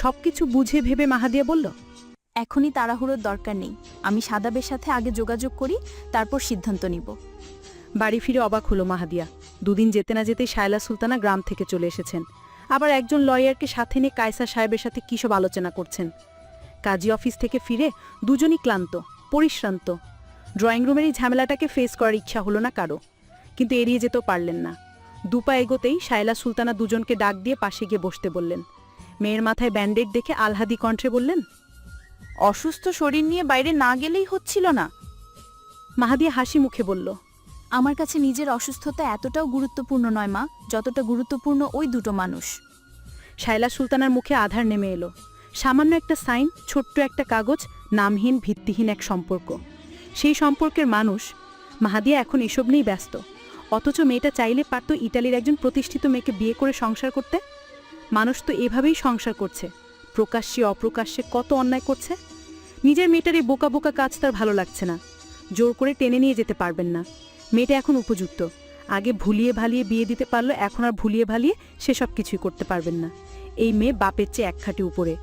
সবকিছু বুঝে ভেবে মাহাদিয়া বলল, এখনই তাড়াহুড়োর দরকার নেই। আমি সাদাবের সাথে আগে যোগাযোগ করি, তারপর সিদ্ধান্ত নিব। বাড়ি ফিরে অবাক হলো মাহাদিয়া। দুদিন যেতে না যেতেই শায়লা সুলতানা গ্রাম থেকে চলে এসেছেন। আবার একজন লয়ারকে সাথে নিয়ে কায়সা সাহেবের সাথে কী সব আলোচনা করছেন? কাজী অফিস থেকে ফিরে দুজনই ক্লান্ত, পরিশ্রান্ত। ড্রয়িং রুমের এই ঝামেলাটাকে ফেস করার ইচ্ছা হলো না কারও। কিন্তু এড়িয়ে যেতেও পারলেন না। দুপা এগোতেই শায়লা সুলতানা দুজনকে ডাক দিয়ে পাশে গিয়ে বসতে বললেন মেয়ের মাথায় ব্যান্ডেড দেখে আলহাদি কণ্ঠে বললেন অসুস্থ শরীর নিয়ে বাইরে না গেলেই হচ্ছিল না। মাহাদিয়া হাসি মুখে বলল আমার কাছে নিজের অসুস্থতা এতটাও গুরুত্বপূর্ণ নয় মা যতটা গুরুত্বপূর্ণ ওই দুটো মানুষ। শায়লা সুলতানার মুখে আধার নেমে এলো। সামান্য একটা সাইন ছোট্ট একটা কাগজ নামহীন ভিত্তিহীন এক সম্পর্ক। সেই সম্পর্কের মানুষ মাহাদিয়া এখন এসব নিয়েই ব্যস্ত। অথচ মেয়েটা চাইলে পারত ইটালির একজন প্রতিষ্ঠিত মেয়েকে বিয়ে করে সংসার করতে। মানুষ তো এভাবেই সংসার করছে। প্রকাশ্যে অপ্রকাশ্যে কত অন্যায় করছে? নিজের মেয়েটার এই বোকা বোকা কাজ তার ভালো লাগছে না। জোর করে টেনে নিয়ে যেতে পারবেন না। মেয়েটা এখন উপযুক্ত। আগে ভুলিয়ে ভালিয়ে বিয়ে দিতে পারল, এখন আর ভুলিয়ে ভালিয়ে সেসব কিছুই করতে পারবেন না। এই মেয়ে বাপের চেয়ে এক খাঁটি উপরে।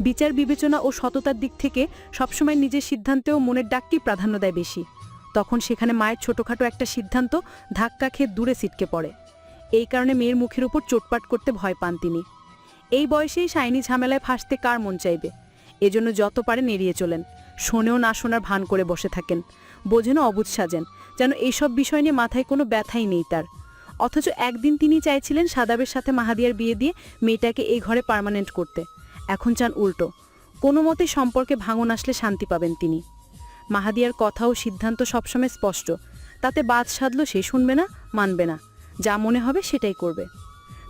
বিচার, বিবেচনা ও সততার দিক থেকে সবসময় নিজের সিদ্ধান্তেও মনের ডাককেই প্রাধান্য দেয় বেশি। তখন সেখানে মায়ের ছোটোখাটো একটা সিদ্ধান্ত ধাক্কা খেয়ে দূরে সিটকে পড়ে। এই কারণে মেয়ের মুখের উপর চোটপাট করতে ভয় পান তিনি। এই বয়সেই শাইনি ঝামেলায় ফাঁসতে কার মন চাইবে? এজন্য যত পারেন এড়িয়ে চলেন। শোনেও না শোনার ভান করে বসে থাকেন। বোঝেনও অবুঝ সাজেন, যেন এইসব বিষয় নিয়ে মাথায় কোনো ব্যথাই নেই তার। অথচ একদিন তিনি চাইছিলেন সাদাবের সাথে মাহাদিয়ার বিয়ে দিয়ে মেয়েটাকে এই ঘরে পার্মানেন্ট করতে। এখন চান উল্টো। কোনো মতে সম্পর্কে ভাঙন আসলে শান্তি পাবেন তিনি। মাহাদিয়ার কথা ও সিদ্ধান্ত সবসময় স্পষ্ট। তাতে বাদ সাধলো সে শুনবে না, মানবে না। যা মনে হবে সেটাই করবে।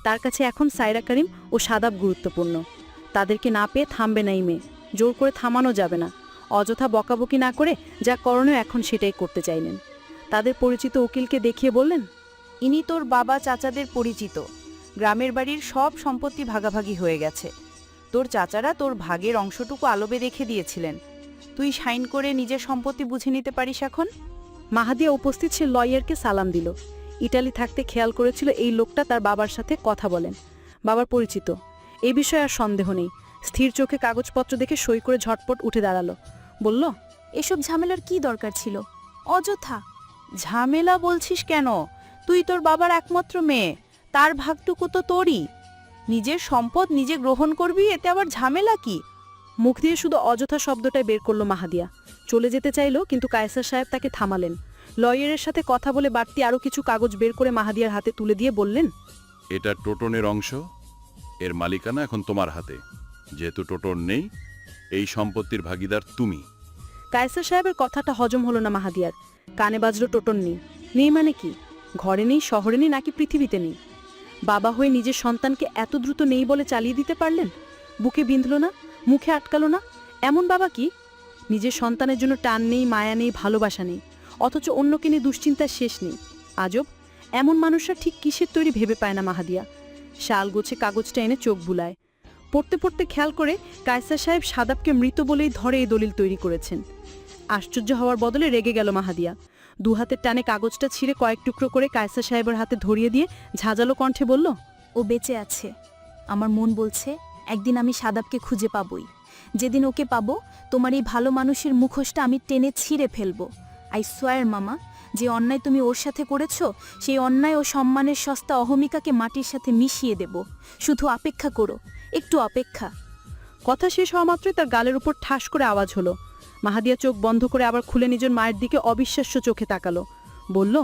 তার কাছে এখন সাইরা করিম ও সাদাব গুরুত্বপূর্ণ। তাদেরকে না পেয়ে থামবে না এই মেয়ে। জোর করে থামানো যাবে না। অযথা বকাবকি না করে যা করণীয় এখন সেটাই করতে চাইলেন। তাদের পরিচিত উকিলকে দেখিয়ে বললেন ইনি তোর বাবা চাচাদের পরিচিত। গ্রামের বাড়ির সব সম্পত্তি ভাগাভাগি হয়ে গেছে। তোর চাচারা তোর ভাগের অংশটুকু আলোবে রেখে দিয়েছিলেন। তুই সাইন করে নিজের সম্পত্তি বুঝে নিতে পারিস এখন? মাহাদিয়া উপস্থিত সে লয়ারকে সালাম দিল। ইটালি থাকতে খেয়াল করেছিল এই লোকটা তার বাবার সাথে কথা বলেন। বাবার পরিচিত। এ বিষয়ে আর সন্দেহ নেই। স্থির চোখে কাগজপত্র দেখে সই করে ঝটপট উঠে দাঁড়াল। বলল এসব ঝামেলার কি দরকার ছিল? অযথা। ঝামেলা বলছিস কেন? তুই তোর বাবার একমাত্র মেয়ে। তার ভাগটুকু তো তোরই। নিজের সম্পদ নিজে গ্রহণ করবি এতে আবার ঝামেলা কি? মুখ দিয়ে শুধু অযথা শব্দটাই বের করল মাহাদিয়া। চলে যেতে চাইলো কিন্তু কায়সার সাহেব তাকে থামালেন। লয়ারের সাথে কথা বলে বাড়তি আরও কিছু কাগজ বের করে মাহাদিয়ার হাতে তুলে দিয়ে বললেন এটা টোটনের অংশ এর মালিকানা এখন তোমার হাতে। যেহেতু টোটন নেই এই সম্পত্তির ভাগিদার তুমি। কায়সার সাহেবের কথাটা হজম হলো না মাহাদিয়ার। কানে বাজলো টোটন নেই। নেই মানে কি? ঘরে নেই শহরে নেই নাকি পৃথিবীতে নেই? বাবা হয়ে নিজের সন্তানকে এত দ্রুত নেই বলে চালিয়ে দিতে পারলেন? বুকে বিঁধল না? মুখে আটকালো না? এমন বাবা কি? নিজের সন্তানের জন্য টান নেই মায়া নেই ভালোবাসা নেই। অথচ অন্যকে নিয়ে দুশ্চিন্তার শেষ নেই। আজব, এমন মানুষরা ঠিক কিসের তৈরি ভেবে পায় না মাহাদিয়া। শাল গোছে কাগজটা এনে চোখ বুলায়। পড়তে পড়তে খেয়াল করে কায়সার সাহেব সাদাবকে মৃত বলেই ধরে এই দলিল তৈরি করেছেন। আশ্চর্য হওয়ার বদলে রেগে গেল মাহাদিয়া। দু হাতের টানে কাগজটা ছিঁড়ে কয়েক টুকরো করে কায়সার সাহেবের হাতে ধরিয়ে দিয়ে ঝাঁঝালো কণ্ঠে বলল, ও বেঁচে আছে। আমার মন বলছে, একদিন আমি সাদাবকে খুঁজে পাবই। যেদিন ওকে পাবো, তোমার এই ভালো মানুষের মুখোশটা আমি টেনে ছিঁড়ে ফেলব। আই সোয়ার মামা যে অন্যায় তুমি ওর সাথে করেছ সেই অন্যায় ও সম্মানের সস্তা অহমিকাকে মাটির সাথে মিশিয়ে দেব। শুধু অপেক্ষা করো একটু অপেক্ষা। কথা শেষ হওয়া মাত্রই তার গালের উপর ঠাস করে আওয়াজ হলো। মাহাদিয়া চোখ বন্ধ করে আবার খুলে নিজের মায়ের দিকে অবিশ্বাস্য চোখে তাকালো। বলল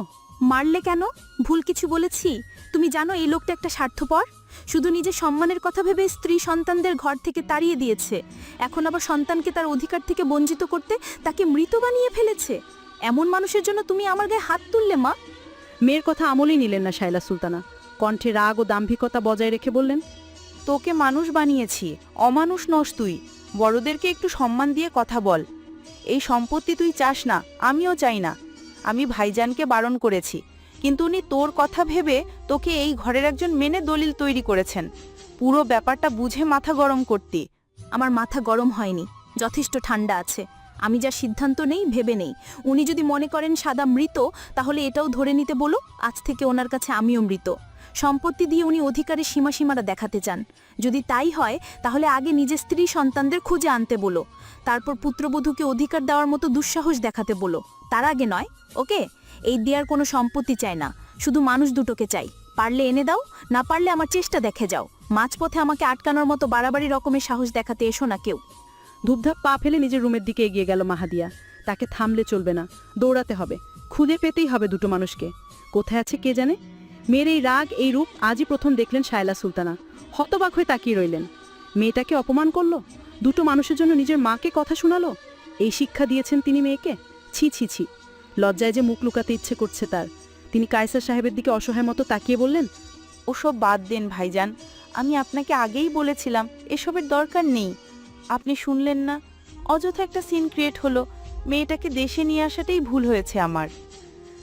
মারলে কেন? ভুল কিছু বলেছি। তুমি জানো এই লোকটা একটা স্বার্থপর? শুধু নিজের সম্মানের কথা ভেবে স্ত্রী সন্তানদের ঘর থেকে তাড়িয়ে দিয়েছে। এখন আবার সন্তানকে তার অধিকার থেকে বঞ্চিত করতে তাকে মৃত বানিয়ে ফেলেছে। এমন মানুষের জন্য তুমি আমার গায়ে হাত তুললে, মা? মেয়ের কথা আমলেই নিলেন না শাইলা সুলতানা। কণ্ঠে রাগ ও দাম্ভিকতা বজায় রেখে বললেন, তোকে মানুষ বানিয়েছি, অমানুষ নস তুই। বড়দেরকে একটু সম্মান দিয়ে কথা বল। এই সম্পত্তি তুই চাস না, আমিও চাই না। আমি ভাইজানকে বারণ করেছি, কিন্তু উনি তোর কথা ভেবে তোকে এই ঘরের একজন মেনে দলিল তৈরি করেছেন। পুরো ব্যাপারটা বুঝে মাথা গরম করতি। আমার মাথা গরম হয়নি, যথেষ্ট ঠান্ডা আছে। আমি যা সিদ্ধান্ত নেই, ভেবে নেই। উনি যদি মনে করেন সাদা মৃত, তাহলে এটাও ধরে নিতে বলো, আজ থেকে ওনার কাছে আমিও মৃত। সম্পত্তি দিয়ে উনি অধিকারের সীমাসীমারা দেখাতে চান। যদি তাই হয়, তাহলে আগে নিজের স্ত্রী সন্তানদের খুঁজে আনতে বলো। তারপর পুত্রবধূকে অধিকার দেওয়ার মতো দুঃসাহস দেখাতে বলো। তার আগে নয়, ওকে? এই দেয়ার কোনো সম্পত্তি চাই না। শুধু মানুষ দুটোকে চাই। পারলে এনে দাও, না পারলে আমার চেষ্টা দেখে যাও। মাঝপথে আমাকে আটকানোর মতো বাড়াবাড়ি রকমের সাহস দেখাতে এসো না কেউ। ধূপধাপ পা ফেলে নিজের রুমের দিকে এগিয়ে গেল মাহাদিয়া। তাকে থামলে চলবে না, দৌড়াতে হবে। খুঁজে পেতেই হবে দুটো মানুষকে। কোথায় আছে কে জানে? মেয়ের এই রাগ, এই রূপ আজই প্রথম দেখলেন শায়লা সুলতানা। হতবাক হয়ে তাকিয়ে রইলেন। মেয়েটাকে অপমান করল? দুটো মানুষের জন্য নিজের মাকে কথা শোনালো? এই শিক্ষা দিয়েছেন তিনি মেয়েকে? ছি ছি ছি। লজ্জায় যে মুখ লুকাতে ইচ্ছে করছে তার। তিনি কায়সার সাহেবের দিকে অসহায় মতো তাকিয়ে বললেন, ওসব বাদ দেন ভাইজান। আমি আপনাকে আগেই বলেছিলাম, এসবের দরকার নেই। আপনি শুনলেন না। অযথা একটা সিন ক্রিয়েট হলো। মেয়েটাকে দেশে নিয়ে আসাটাই ভুল হয়েছে আমার।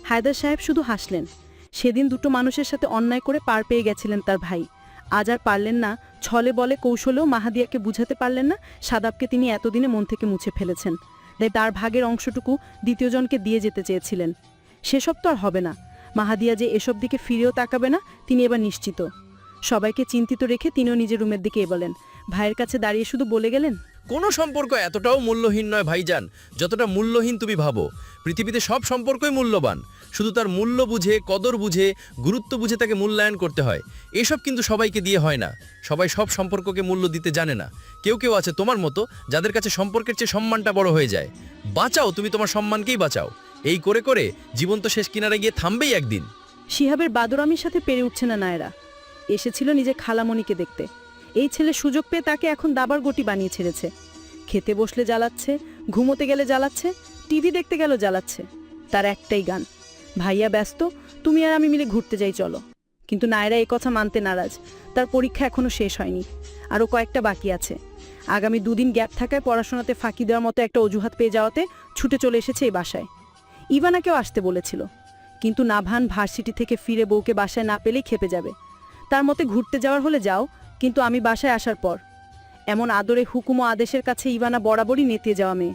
হায়দার সাহেব শুধু হাসলেন। সেদিন দুটো মানুষের সাথে অন্যায় করে পার পেয়ে গেছিলেন তার ভাই। আজ আর পারলেন না। ছলে বলে কৌশলেও মাহাদিয়াকে বুঝাতে পারলেন না। সাদাবকে তিনি এতদিনে মন থেকে মুছে ফেলেছেন। তাই তার ভাগের অংশটুকু দ্বিতীয়জনকে দিয়ে যেতে চেয়েছিলেন। সেসব তো আর হবে না। মাহাদিয়া যে এসব দিকে ফিরেও তাকাবে না, তিনি এবার নিশ্চিত। সবাইকে চিন্তিত রেখে তিনিও নিজের রুমের দিকে এগোলেন। ভাইয়ের কাছে দাঁড়িয়ে শুধু বলে গেলেন? কোনো সম্পর্ক এতটাও মূল্যহীন নয় ভাইজান যতটা মূল্যহীন তুমি ভাবো। পৃথিবীতে সব সম্পর্কই মূল্যবান। শুধু তার মূল্য বুঝে কদর বুঝে গুরুত্ব বুঝে তাকে মূল্যায়ন করতে হয়। এসব কিন্তু সবাইকে দিয়ে হয় না। সবাই সব সম্পর্ককে মূল্য দিতে জানে না। কেউ কেউ আছে তোমার মতো যাদের কাছে সম্পর্কের চেয়ে সম্মানটা বড় হয়ে যায়। বাঁচাও তুমি তোমার সম্মানকেই বাঁচাও। এই করে করে জীবন তো শেষ কিনারে গিয়ে থামবেই একদিন। শিহাবের বাদরামির সাথে পেরে উঠছে না নায়রা। এসেছিল নিজের খালামণিকে দেখতে। এই ছেলে সুযোগ পেয়ে তাকে এখন দাবার গটি বানিয়ে ছেড়েছে। খেতে বসলে জ্বালাচ্ছে, ঘুমোতে গেলে জ্বালাচ্ছে, টিভি দেখতে গেল জ্বালাচ্ছে। তার একটাই গান, ভাইয়া ব্যস্ত, তুমি আর আমি মিলে ঘুরতে যাই, চলো। কিন্তু নায়রা এ কথা মানতে নারাজ। তার পরীক্ষা এখনও শেষ হয়নি। আরও কয়েকটা বাকি আছে। আগামী দুদিন গ্যাপ থাকায় পড়াশোনাতে ফাঁকি দেওয়ার মতো একটা অজুহাত পেয়ে যাওয়াতে ছুটে চলে এসেছে এই বাসায়। ইভানাকেও আসতে বলেছিল। কিন্তু নাভান ভার্সিটি থেকে ফিরে বউকে বাসায় না পেলেই খেপে যাবে। তার মতে ঘুরতে যাওয়ার হলে যাও কিন্তু আমি বাসায় আসার পর। এমন আদরে হুকুম ও আদেশের কাছে ইভানা বরাবরই নেতিয়ে যাওয়া মেয়ে।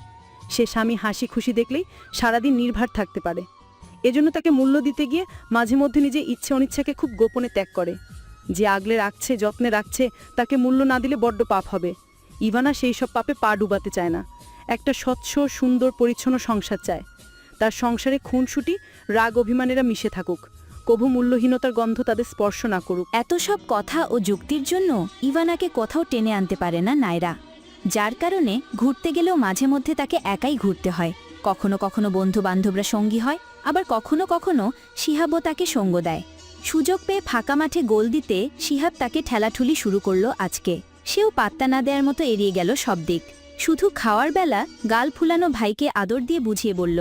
সে স্বামী হাসি খুশি দেখলেই সারাদিন নির্ভার থাকতে পারে। এজন্য তাকে মূল্য দিতে গিয়ে মাঝে মধ্যে নিজে ইচ্ছে অনিচ্ছাকে খুব গোপনে ত্যাগ করে। যে আগলে রাখছে, যত্নে রাখছে, তাকে মূল্য না দিলে বড্ড পাপ হবে। ইভানা সেই সব পাপে পা ডুবাতে চায় না। একটা স্বচ্ছ, সুন্দর, পরিচ্ছন্ন সংসার চায়। তার সংসারে খুনসুটি, রাগ অভিমানেরা মিশে থাকুক। কভু মূল্যহীনতার গন্ধ তাদের স্পর্শ না করুক। এত সব কথা ও যুক্তির জন্য ইভানাকে কোথাও টেনে আনতে পারে না নায়রা। যার কারণে ঘুরতে গেলেও মাঝে মধ্যে তাকে একাই ঘুরতে হয়। কখনো কখনো বন্ধু বান্ধবরা সঙ্গী হয় আবার কখনো কখনো শিহাবও তাকে সঙ্গ দেয়। সুযোগ পেয়ে ফাঁকা মাঠে গোল দিতে শিহাব তাকে ঠেলাঠুলি শুরু করল আজকে। সেও পাত্তা না দেওয়ার মতো এড়িয়ে গেল সব দিক। শুধু খাওয়ার বেলা গাল ফুলানো ভাইকে আদর দিয়ে বুঝিয়ে বলল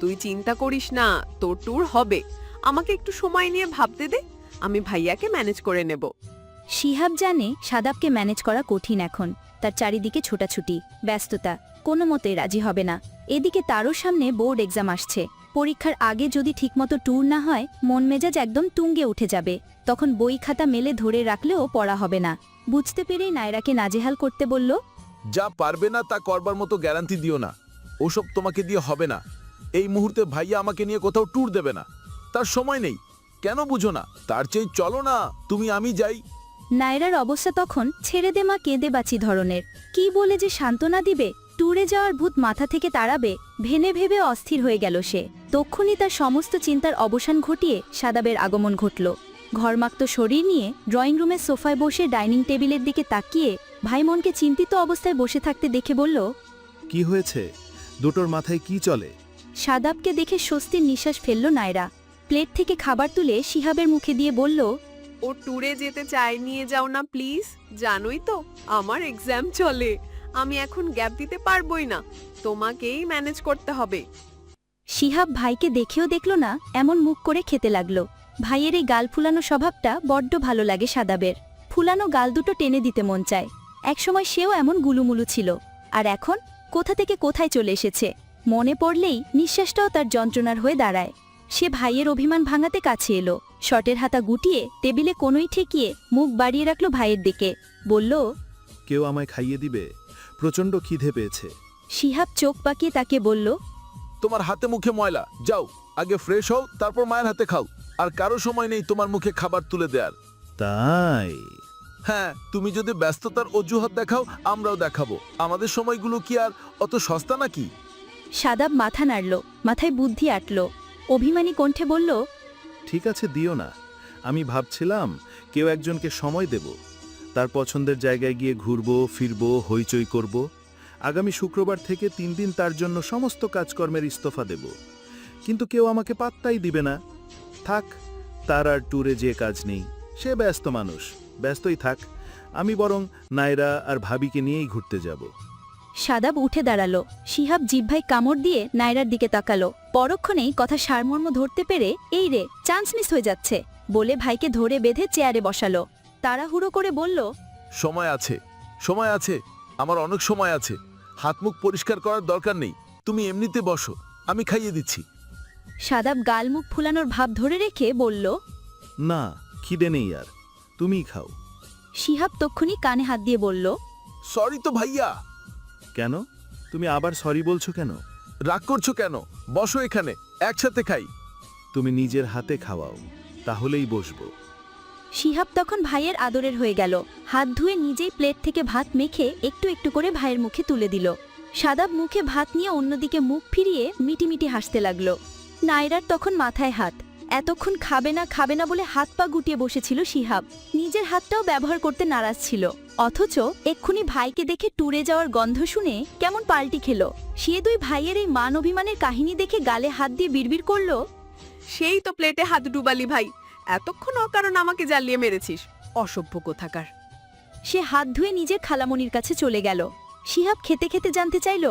তুই চিন্তা করিস না তোর ট্যুর হবে। আমাকে একটু সময় নিয়ে ভাবতে দে আমি ভাইয়াকে ম্যানেজ করে নেব। শিহাব জানে সাদাবকে ম্যানেজ করা কঠিন এখন তার চারিদিকে ছোটাছুটি ব্যস্ততা কোনো মতেই রাজি হবে না। এদিকে তারও সামনে বোর্ড এক্সাম আসছে পরীক্ষার আগে যদি ঠিকমতো ট্যুর না হয় মন মেজাজ একদম তুঙ্গে উঠে যাবে তখন বই খাতা মেলে ধরে রাখলেও পড়া হবে না। বুঝতে পেরেই নায়রাকে নাজেহাল করতে বলল যা পারবে না তা করবার মতো গ্যারান্টি দিও না ওসব তোমাকে দিয়ে হবে না। এই মুহূর্তে ভাইয়া আমাকে নিয়ে কোথাও ট্যুর দেবে না। তার সময় নেই। কেন বুঝো না? তার চেয়ে চলো না তুমি আমি যাই। নায়রার অবস্থা তখন ছেড়ে দে মা কেঁদে বাঁচি ধরনের। কি বলে যে সান্ত্বনা দিবে? ট্যুরে যাওয়ার ভূত মাথা থেকে তাড়াবে ভেনে ভেবে অস্থির হয়ে গেল সে। তক্ষুনি তার সমস্ত চিন্তার অবসান ঘটিয়ে সাদাবের আগমন ঘটল। ঘরমাক্ত শরীর নিয়ে ড্রয়িং রুমের সোফায় বসে ডাইনিং টেবিলের দিকে তাকিয়ে ভাইমনকে চিন্তিত অবস্থায় বসে থাকতে দেখে বলল কি হয়েছে? দুটোর মাথায় কি চলে? সাদাবকে দেখে স্বস্তির নিঃশ্বাস ফেলল নায়রা। প্লেট থেকে খাবার তুলে শিহাবের মুখে দিয়ে বলল ও ট্যুরে যেতে চাই নিয়ে যাও না প্লিজ। জানোই তো আমার এক্সাম চলে। আমি এখন গ্যাপ দিতে পারবোই না। তোমাকেই ম্যানেজ করতে হবে। শিহাব ভাইকে দেখেও দেখল না এমন মুখ করে খেতে লাগল। ভাইয়ের এই গাল ফুলানো স্বভাবটা বড্ড ভালো লাগে সাদাবের। ফুলানো গাল দুটো টেনে দিতে মন চায়। একসময় সেও এমন গুলুমুলু ছিল। আর এখন? কোথা থেকে কোথায় চলে এসেছে? মনে পড়লেই নিঃশ্বাসটাও তার যন্ত্রণার হয়ে দাঁড়ায়। সে ভাইয়ের অভিমান ভাঙাতে কাছে এলো। শটের হাতা গুটিয়ে টেবিলে কোনোই ঠেকিয়ে মুখ বাড়িয়ে রাখল ভাইয়ের দিকে। বলল কেউ আমায় খাইয়ে দিবে? প্রচণ্ড খিদে পেয়েছে। শিহাব চোখ পাকিয়ে তাকে বলল তোমার হাতে মুখে ময়লা যাও আগে ফ্রেশ হও তারপর মায়ের হাতে খাও। আর কারও সময় নেই তোমার মুখে খাবার তুলে দেওয়ার তাই? হ্যাঁ তুমি যদি ব্যস্ততার অজুহাত দেখাও আমরাও দেখাবো। আমাদের সময়গুলো কি আর অত সস্তা নাকি? সাদাব মাথা নাড়ল মাথায় বুদ্ধি আটল। অভিমানী কণ্ঠে বলল, ঠিক আছে, দিও না। আমি ভাবছিলাম কেউ একজনকে সময় দেব। তার পছন্দের জায়গায় গিয়ে ঘুরব, ফিরব, হইচই করব। আগামী শুক্রবার থেকে তিন দিন তার জন্য সমস্ত কাজকর্মের ইস্তফা দেব। কিন্তু কেউ আমাকে পাত্তাই দিবে না। থাক, তার আর ট্যুরে যে কাজ নেই। সে ব্যস্ত মানুষ। ব্যস্তই থাক। আমি বরং নায়রা আর ভাবিকে নিয়েই ঘুরতে যাব। সাদাব উঠে দাঁড়াল। শিহাব জিভভাই কামড় দিয়ে নায়রার দিকে তাকালো। পরক্ষণেই কথা সারমর্ম ধরতে পেরে এই রে চান্স মিস হয়ে যাচ্ছে। বলে ভাইকে ধরে বেঁধে চেয়ারে বসালো। তাড়াহুড়ো করে বলল সময় আছে সময় আছে আমার অনেক সময় আছে। হাত মুখ পরিষ্কার করার দরকার নেই তুমি এমনিতে বসো আমি খাইয়ে দিচ্ছি। সাদাব গালমুখ ফুলানোর ভাব ধরে রেখে বলল না খিদে নেই আর তুমিই খাও। শিহাব তক্ষুনি কানে হাত দিয়ে বলল সরি তো ভাইয়া কেন? তুমি আবার সরি বলছো কেন? রাগ করছ কেন? বসো এখানে একসাথে খাই। তুমি নিজের হাতে খাওয়াও তাহলেই বসবো। শিহাব তখন ভাইয়ের আদরের হয়ে গেল। হাত ধুয়ে নিজেই প্লেট থেকে ভাত মেখে একটু একটু করে ভাইয়ের মুখে তুলে দিল। সাদাব মুখে ভাত নিয়ে অন্যদিকে মুখ ফিরিয়ে মিটিমিটি হাসতে লাগল। নায়রার তখন মাথায় হাত। এতক্ষণ খাবে না খাবে না বলে হাত পা গুটিয়ে বসেছিল শিহাব। নিজের হাতটাও ব্যবহার করতে নারাজ ছিল। অথচ এক্ষুনি ভাইকে দেখে ট্যুরে যাওয়ার গন্ধ শুনে কেমন পাল্টি খেলো। সে দুই ভাইয়ের এই মান অভিমানের কাহিনী দেখে গালে হাত দিয়ে বিড়বিড় করল, সেই তো প্লেটে হাত ডুবালি ভাই, এতক্ষণ অকারণ আমাকে জ্বালিয়ে মেরেছিস, অসভ্য কোথাকার। সে হাত ধুয়ে নিজের খালামনির কাছে চলে গেল। শিহাব খেতে খেতে জানতে চাইল